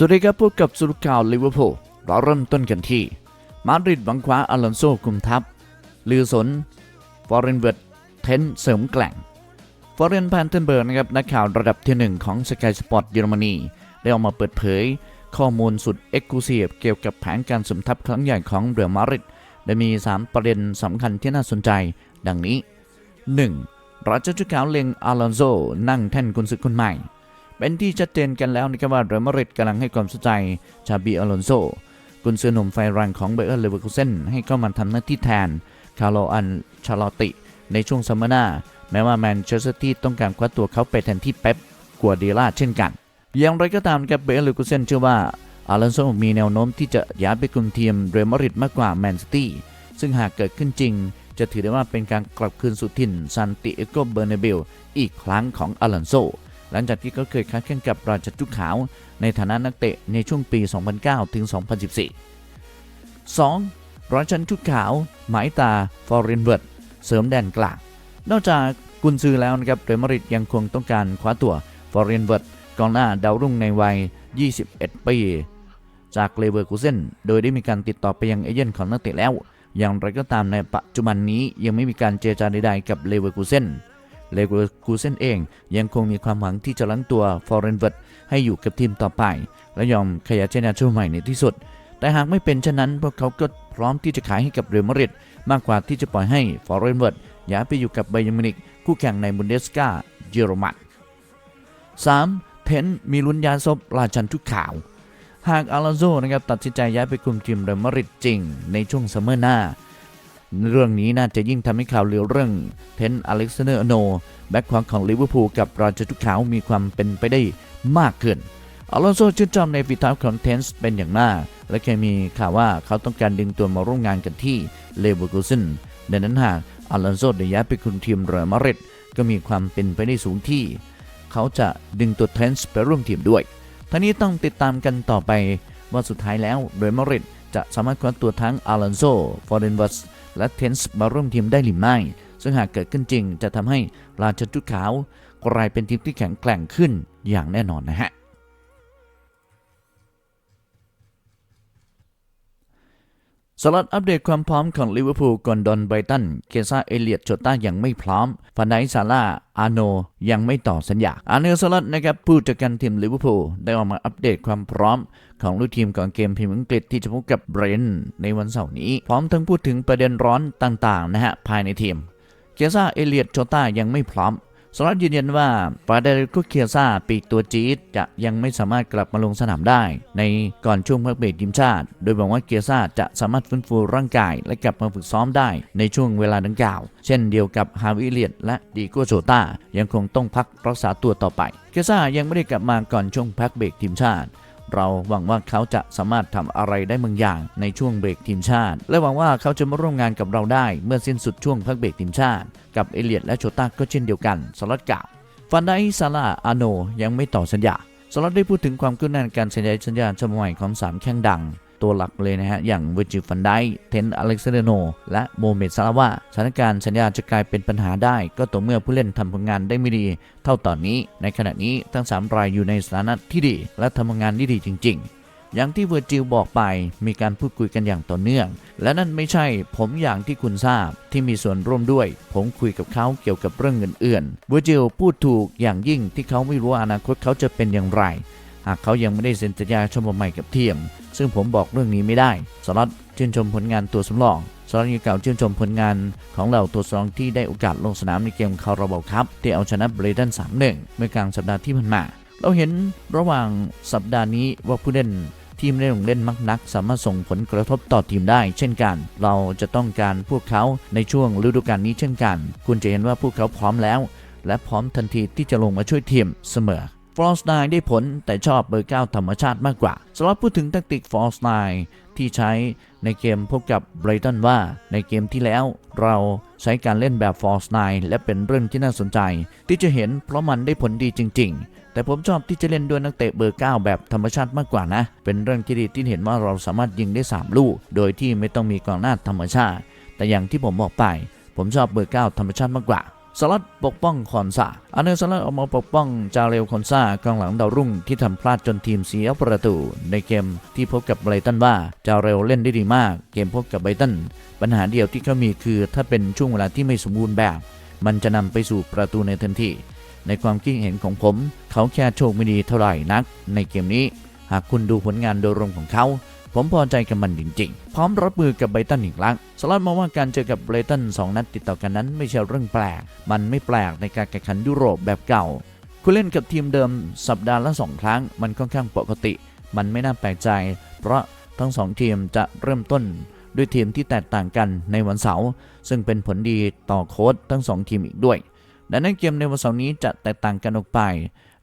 สวัสดีครับพบกับสุรข่าวลิเวอร์พูลเราเริ่มต้นกันที่ มาดริดหวังคว้าอลอนโซคุมทัพลือสนฟอร์เรนเวิร์ดเทนเสริมแกล่งฟอร์เรนแพนเทนเบิร์กนะครับนักข่าวระดับที่หนึ่งของสกายสปอร์ตเยอรมนีได้ออกมาเปิดเผย ข้อมูลสุดเอ็กซ์คลูซีฟเกี่ยวกับแผนการสมทัพครั้งใหญ่ของเรอัลมาดริดโดยมี 3 ประเด็นสำคัญที่น่าสนใจ ดังนี้ 1. ราชจุกาวเล็งอลอนโซนั่งแท่นกุนซือคนใหม่ เป็นที่ชัดเจนกันแล้วนะครับว่าเรอัลมาดริดกำลังให้ความสนใจชาบีอลอนโซกุนซือหนุ่มไฟแรงของเบอร์เลเวอร์คูเซนให้เข้ามาทำหน้าที่แทนคาร์โลอันชาลอติ ในช่วงซัมเมอร์หน้า แม้ว่าแมนเชสเตอร์ซิตี้ต้องการคว้าตัวเขาไปแทนที่เป๊ปกัวเดล่าเช่นกัน อย่างไรก็ตามครับเบอร์เลเวอร์คูเซนเชื่อว่าอลอนโซมีแนวโน้มที่จะย้ายไปคุมทีมเรอัลมาดริดมากกว่าแมนซิตี้ซึ่งหากเกิดขึ้นจริง จะถือได้ว่าเป็นการกลับคืนสู่ถิ่นซานติเอโกเบอร์นเบลอีกครั้งของอลอนโซ หลังจากที่เขาเคยค้าแข่งกับราชจุกขาว ในฐานะนักเตะในช่วงปี 2009 ถึง 2014 2. ราชันชุดขาว หมายตา ฟอร์เรนเวิร์ด เสริมแดนกลาง นอกจากกุนซือแล้วนะครับเรอัลมาดริดยังคงต้องการคว้าตัว ฟอร์เรนเวิร์ดกองหน้าดาวรุ่งในวัย 21 ปี จากเลเวอร์คูเซนโดยได้มีการติดต่อไปยังเอเย่นของนักเตะแล้ว อย่างไรก็ตามในปัจจุบันนี้ยังไม่มีการเจรจาใดๆกับเลเวอร์คูเซน เลเวอร์คูเซนเองยังคงมีความหวังที่จะลังตัวฟอร์เรนเวิร์ดให้อยู่กับทีมต่อไป และยอมขยายเจรจาช่วใหม่ในที่สุด แต่หากไม่เป็นเช่นนั้นพวกเขาก็พร้อมที่จะขายให้กับเรอัลมาดริดมากกว่าที่จะปล่อยให้ฟอร์เรนเวิร์ดย้ายไปอยู่กับไบยมินิกคู่แข่งในบุนเดสกาเยอรมัน 3. เทนมีลุ้นย้ายซบราชันทุกข่าวหากอาลอนโซนะครับตัดสินใจย้ายไปคุมทีมเรอัลมาดริดจริงในช่วงซัมเมอร์หน้า เรื่องนี้น่าจะยิ่งทำให้ข่าวลือเรื่องเทนอเล็กซานเดอร์โนแบ็คขวาของลิเวอร์พูลกับราชทุกขาวมีความเป็นไปได้มากขึ้นอลอนโซชื่นชอบในฝีเท้าของเทนส์เป็นอย่างมาก และเคยมีข่าวว่าเขาต้องการดึงตัวมาร่วมงานกันที่เลเวอร์คูเซนดังนั้นหากอลอนโซได้ย้ายไปคุมทีมเรอัลมาดริดก็มีความเป็นไปได้สูงที่ เขาจะดึงตัวเทนส์ไปร่วมทีมด้วยทั้งนี้ต้องติดตามกันต่อไปว่าสุดท้ายแล้วเรอัลมาดริด จะสามารถคว้าตัวทั้งอลอนโซฟอร์เรนวัสและเทนส์มาร่วมทีมได้หรือไม่ ซึ่งหากเกิดขึ้นจริงจะทำให้ราชจุดขาวกลายเป็นทีมที่แข็งแกร่งขึ้นอย่างแน่นอนนะฮะ สลัดอัปเดตความพร้อมของลิเวอร์พูลก่อนดอนไบรตัน เคซ่าเอเลียตโจต้ายังไม่พร้อมฟันไดซาร่าอาโนยังไม่ต่อสัญญา อาเนลสลัดนะครับผู้จัดการทีมลิเวอร์พูลได้ออกมาอัปเดตความพร้อมของลูกทีมก่อนเกมพรีเมียร์อังกฤษที่จะพบกับเบรนในวันเสาร์นี้ พร้อมทั้งพูดถึงประเด็นร้อนต่างๆนะฮะภายในทีม เคซ่าเอเลียตโจต้ายังไม่พร้อม สหรัฐยืนยันว่าปาเดรกุเคียซาปีกตัวจี๊ดจะยังไม่สามารถกลับมาลงสนามได้ ในก่อนช่วงพักเบรกทีมชาติ โดยบอกว่าเคียซาจะสามารถฟื้นฟูร่างกายและกลับมาฝึกซ้อมได้ในช่วงเวลาดังกล่าว เช่นเดียวกับฮาวิเลียตและดีโกโชตายังคงต้องพักรักษาตัวต่อไปเคียซายังไม่ได้กลับมาก่อนช่วงพักเบรกทีมชาติ เราหวังว่าเขาจะสามารถทำอะไรได้บางอย่างในช่วงเบรกทีมชาติ และหวังว่าเขาจะมาร่วมงานกับเราได้เมื่อสิ้นสุดช่วงพักเบรกทีมชาติ กับเอเลียตและโชต้าก็เช่นเดียวกันสล็อตกล่าวฟันไดซาลาอาโนยังไม่ต่อสัญญาสล็อตได้พูดถึงความคืบหน้าการสัญญาสัญญาฉบับใหม่ของสามแข้งดัง ตัวหลักเลยนะฮะ อย่างเวอร์จิลฟันไดเทนอเล็กซานเดโน และโมเมดซาลาวาสถานการณ์สัญญาจะกลายเป็นปัญหาได้ ก็ต่อเมื่อผู้เล่นทำผลงานได้ไม่ดี เท่าตอนนี้ ในขณะนี้ทั้ง 3 รายอยู่ในสถานะที่ดี และทำงานที่ดีจริง ๆอย่างที่เวอร์จิลบอกไปมีการพูดคุยกันอย่างต่อเนื่อง และนั่นไม่ใช่ผมอย่างที่คุณทราบที่มีส่วนร่วมด้วย ผมคุยกับเขาเกี่ยวกับเรื่องเงินเอื่นเวอร์จิลพูดถูกอย่างยิ่งที่เขาไม่รู้อนาคตเขาจะเป็นอย่างไร หากเขายังไม่ได้เซ็นสัญญาฉบับใหม่กับทีม ซึ่งผมบอกเรื่องนี้ไม่ได้สล็อตชื่นชมผลงานตัวสำรองสล็อตยังกล่าวชื่นชมผลงานของเหล่าตัวสำรองที่ได้โอกาสลงสนามในเกมคาราบาลคัพที่เอาชนะเบรตัน3-1เมื่อกลางสัปดาห์ที่ผ่านมาเราเห็นระหว่างสัปดาห์นี้ว่าผู้เล่นทีมเล่นลงเล่นมักนัก สามารถส่งผลกระทบต่อทีมได้ เช่นกัน เราจะต้องการพวกเขาในช่วงฤดูกาลนี้เช่นกัน คุณจะเห็นว่าพวกเขาพร้อมแล้ว และพร้อมทันทีที่จะลงมาช่วยทีมเสมอ ฟอร์สไนได้ผลแต่ชอบเบอร์เก้าธรรมชาติมากกว่าสำหรับพูดถึงแทคติกฟอร์สไนที่ใช้ในเกมพบกับไบรตันว่าในเกมที่แล้วเราใช้การเล่นแบบฟอร์สไนและเป็นเรื่องที่น่าสนใจ ที่จะเห็นเพราะมันได้ผลดีจริง ๆ แต่ผมชอบที่จะเล่นด้วยนักเตะเบอร์ 9 แบบธรรมชาติมากกว่านะ เป็นเรื่องที่ดีที่เห็นว่าเราสามารถยิงได้ 3 ลูก โดยที่ไม่ต้องมีกองหน้าธรรมชาติ แต่อย่างที่ผมบอกไป ผมชอบเบอร์ 9 ธรรมชาติมากกว่า สลัดปกป้องคอนซาอันเนอร์สลัดออกมาปกป้องจาเรลคอนซากองหลังดาวรุ่งที่ทำพลาดจนทีมเสียประตู ในเกมที่พบกับไบรตันว่าจาเรลเล่นได้ดีมาก เกมพบกับไบรตันปัญหาเดียวที่เขามีคือถ้าเป็นช่วงเวลาที่ไม่สมบูรณ์แบบ มันจะนำไปสู่ประตูในทันทีในความคิดเห็นของผม เขาแค่โชคไม่ดีเท่าไหร่นัก ในเกมนี้ หากคุณดูผลงานโดยรวมของเขา ผมพอใจกับมันจริงๆ พร้อมรับมือกับไบตันอีกครั้งสลัดมองว่าการเจอกับไบรตันสองนัดติดต่อกันนั้นไม่ใช่เรื่องแปลก มันไม่แปลกในการแข่งขันยุโรปแบบเก่า คุณเล่นกับทีมเดิมสัปดาห์ละสองครั้ง มันค่อนข้างปกติ มันไม่น่าแปลกใจ เพราะทั้งสองทีมจะเริ่มต้นด้วยทีมที่แตกต่างกันในวันเสาร์ซึ่งเป็นผลดีต่อโค้ชทั้งสองทีมอีกด้วย ดังนั้นเกมในวันเสาร์นี้จะแตกต่างกันออกไป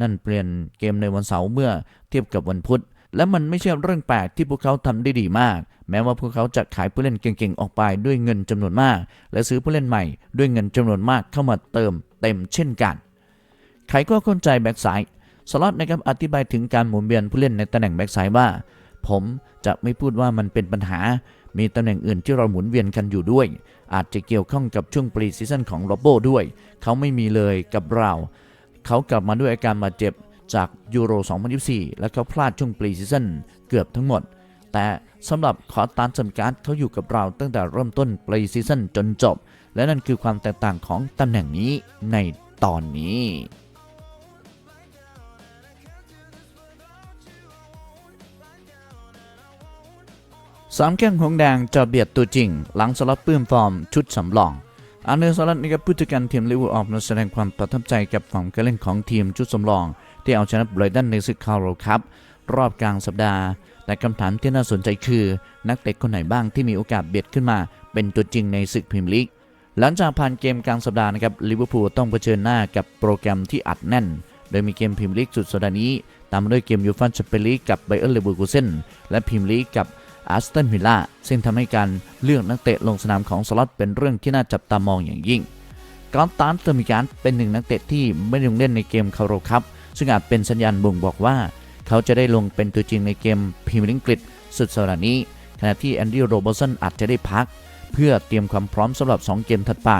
นั่นเปลี่ยนเกมในวันเสาร์เมื่อเทียบกับวันพุธ และมันไม่ใช่เรื่องแปลกที่พวกเขาทำได้ดีมาก แม้ว่าพวกเขาจะขายผู้เล่นเก่งๆออกไปด้วยเงินจำนวนมาก และซื้อผู้เล่นใหม่ด้วยเงินจำนวนมากเข้ามาเติมเต็มเช่นกัน ใครก็เข้าใจแบ็กไซ้ายสล็อตนะครับอธิบายถึงการหมุนเวียนผู้เล่นในตำแหน่งแบ็กไซ้ายว่า ผมจะไม่พูดว่ามันเป็นปัญหา มีตำแหน่งอื่นที่เราหมุนเวียนกันอยู่ด้วย อาจจะเกี่ยวข้องกับช่วงปรีซีซั่นของโรโบด้วย เขาไม่มีเลยกับเรา เขากลับมาด้วยอาการบาดเจ็บ จากยูโร 2024 และเขาพลาดช่วงปรีซีซั่นเกือบทั้งหมด แต่สำหรับขอตานสมการ์ดเขาอยู่กับเราตั้งแต่เริ่มต้นปรีซีซั่นจนจบ และนั่นคือความแตกต่างของตำแหน่งนี้ในตอนนี้สามแข้งหงแดงจะเบียดตัวจริง หลังสลับปื้มฟอร์มชุดสำรองอันเดอร์สลัดนะครับผู้จัดการทีมลิเวอร์พูลออกมาแสดงความประทับใจกับฝั่งการเล่นของทีมชุดสำรอง ที่เอาชนะไบรตันในศึกคาร์โรคัพรอบกลางสัปดาห์ แต่คำถามที่น่าสนใจคือ นักเตะคนไหนบ้างที่มีโอกาสเบียดขึ้นมา เป็นตัวจริงในศึกพรีเมียร์ลีกหลังจากผ่านเกมกลางสัปดาห์นะครับลิเวอร์พูลต้องเผชิญหน้ากับโปรแกรมที่อัดแน่น โดยมีเกมพรีเมียร์ลีกสุดสัปดาห์นี้ ตามด้วยเกมยูฟ่าแชมเปี้ยนลีกกับไบเออร์เลเวอร์คูเซนและพรีเมียร์ลีกกับอาร์สตันวิลล่าซึ่งทำให้การเลือกนักเตะลงสนามของสล็อตเป็นเรื่องที่น่าจับตามองอย่างยิ่งกอนตานเตอร์มิการเป็นหนึ่งนักเตะที่ไม่ลงเล่นในเกมคาร์โรคัพ ซึ่งอาจเป็นสัญญาณบ่งบอกว่า เขาจะได้ลงเป็นตัวจริงในเกมพรีเมียร์ลีกอังกฤษสุดสัปดาห์นี้ ขณะที่แอนดี้โรเบอร์สันอาจจะได้พัก เพื่อเตรียมความพร้อมสำหรับ 2 เกมถัดไป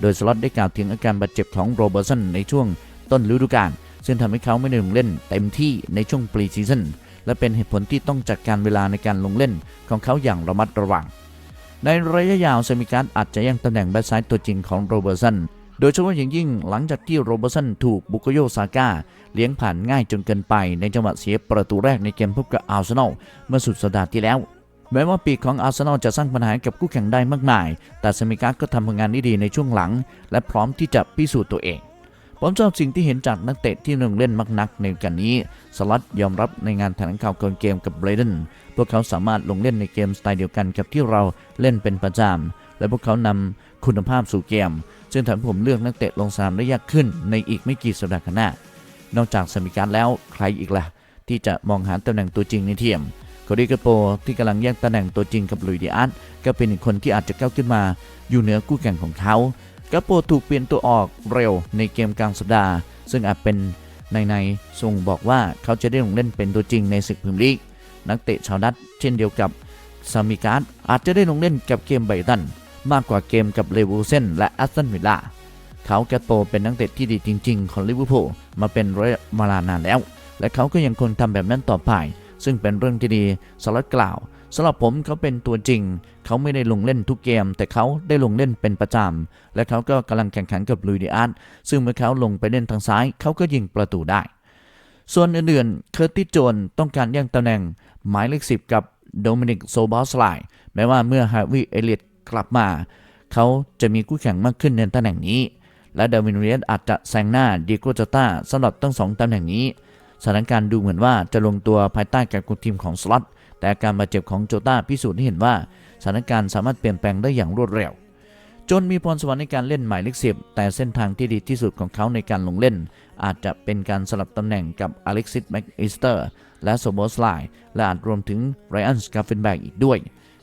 โดยสล็อตได้กล่าวถึงอาการบาดเจ็บของโรเบอร์สันในช่วงต้นฤดูกาลซึ่งทำให้เขาไม่ได้ลงเล่นเต็มที่ในช่วงปรีซีซั่นและเป็นเหตุผลที่ต้องจัดการเวลาในการลงเล่นของเขาอย่างระมัดระวัง ในระยะยาวเซมิการอาจจะย่งตำแหน่งแบ็คซ้ายตัวจริงของโรเบอร์สัน โดยเฉพาะอย่างยิ่งหลังจากที่โรเบอร์สันถูกบุกโยซาก้าเลี้ยงผ่านง่ายจนเกินไปในจังหวะเสียประตูแรกในเกมพบกับอาร์เซนอลเมื่อสุดสัปดาห์ที่แล้วแม้ว่าปีกของอาร์เซนอลจะสร้างปัญหากับคู่แข่งได้มากมาย แต่เซมิการก็ทำผลงานได้ดีในช่วงหลัง และพร้อมที่จะพิสูจน์ตัวเอง ผมชอบสิ่งที่เห็นจากนักเตะที่ลงเล่นมักนักในกันนี้ สลัดยอมรับในงานแถลงข่าวก่อนเกมกับเบรเดน พวกเขาสามารถลงเล่นในเกมสไตล์เดียวกันกับที่เราเล่นเป็นประจำ และพวกเขานำคุณภาพสู่เกม ซึ่งทำให้ผมเลือกนักเตะลงสนามได้ยากขึ้น ในอีกไม่กี่สัปดาห์ข้างหน้า นอกจากสมิการแล้วใครอีกล่ะ ที่จะมองหาตำแหน่งตัวจริงในทีมโคดีกโปที่กำลังแย่งตำแหน่งตัวจริงกับลุยดิอาร์ก็เป็นอีกคนที่อาจจะก้าวขึ้นมา อยู่เหนือคู่แข่งของเขากาโปถูกเปลี่ยนตัวออกเร็วในเกมกลางสัปดาห์ ซึ่งอาจเป็นในในส่งบอกว่าเขาจะได้ลงเล่นเป็นตัวจริงในศึกพรีเมียร์ลีกนักเตะชาวดัตเช่นเดียวกับซามิการ์ดอาจจะได้ลงเล่นกับเกมไบตัน มากกว่าเกมกับเลเวอร์เซนและแอสตันวิลล่าเขาแกโปเป็นนักเตะที่ดีจริง ๆ ของลิเวอร์พูลมาเป็นระยะเวลานานแล้ว และเขาก็ยังคงทำแบบนั้นต่อไป ซึ่งเป็นเรื่องที่ดีสลัดกล่าวสำหรับผมเขาเป็นตัวจริง เขาไม่ได้ลงเล่นทุกเกม แต่เขาได้ลงเล่นเป็นประจำและเขาก็กำลังแข่งขันกับลุยดิอาร์ตซึ่งเมื่อเขาลงไปเล่นทางซ้าย เขาก็ยิงประตูได้ ส่วนอื่นๆ เคอร์ติโจนต้องการแย่งตำแหน่ง หมายเลขสิบกับโดมินิกโซบอสไลแม้ว่าเมื่อฮาวิเอเลียต กลับมา เขาจะมีคู่แข่งมากขึ้นในตำแหน่งนี้ และเดวินเรียสอาจจะแซงหน้าดิโกจาต้าสำหรับทั้งสองตำแหน่งนี้สถานการณ์ดูเหมือนว่าจะลงตัวภายใต้การคุมทีมของสล็อตแต่การบาดเจ็บของโจต้าพิสูจน์ให้เห็นว่าสถานการณ์สามารถเปลี่ยนแปลงได้อย่างรวดเร็วจนมีพรสวรรค์ในการเล่นหมายเลขสิบแต่เส้นทางที่ดีที่สุดของเขาในการลงเล่น อาจจะเป็นการสลับตำแหน่งกับอเล็กซิสแม็กอิสเตอร์และโซโบสไลและอาจรวมถึงไรอันสกาเฟนแบกอีกด้วย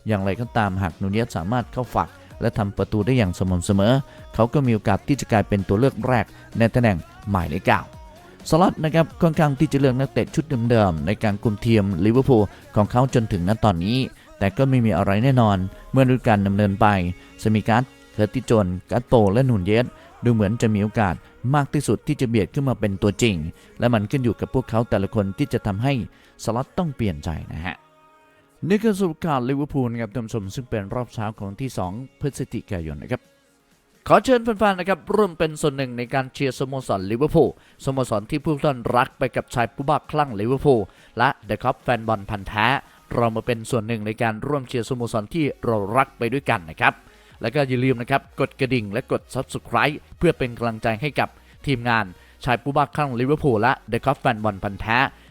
อย่างไรก็ตามหากนูเนียสสามารถเข้าฝัก และทำประตูได้อย่างสม่ำเสมอ เขาก็มีโอกาสที่จะกลายเป็นตัวเลือกแรกในตำแหน่งหมายเลขเก้าสล็อตนะครับค่อนข้างที่จะเลือกนักเตะชุดเดิมๆในการคุมทีมลิเวอร์พูลของเขาจนถึงณตอนนี้ แต่ก็ไม่มีอะไรแน่นอน เมื่อฤดูกาลดำเนินไปสมิการ์ดเคอร์ติจนกัตโตและนูนเยสดูเหมือนจะมีโอกาสมากที่สุดที่จะเบียดขึ้นมาเป็นตัวจริง และมันขึ้นอยู่กับพวกเขาแต่ละคนที่จะทำให้สล็อตต้องเปลี่ยนใจนะฮะ นี่คือสรุปข่าวลิเวอร์พูลนะครับท่านผู้ชมซึ่งเป็นรอบเช้าของที่ 2 พฤศจิกายนนะครับขอเชิญแฟนๆนะครับร่วมเป็นส่วนหนึ่งในการเชียร์สโมสรลิเวอร์พูลสโมสรที่ผู้ท่านรักไปกับชายผู้บ้าคลั่งลิเวอร์พูลและเดอะคัพแฟนบอลพันธ์แท้เรามาเป็นส่วนหนึ่งในการร่วมเชียร์สโมสรที่เรารักไปด้วยกันนะครับแล้วก็อย่าลืมนะครับกดกระดิ่งและกด Subscribe เพื่อเป็นกำลังใจให้กับทีมงานชายผู้บ้าคลั่งลิเวอร์พูลและเดอะคัพแฟนบอลพันธ์แ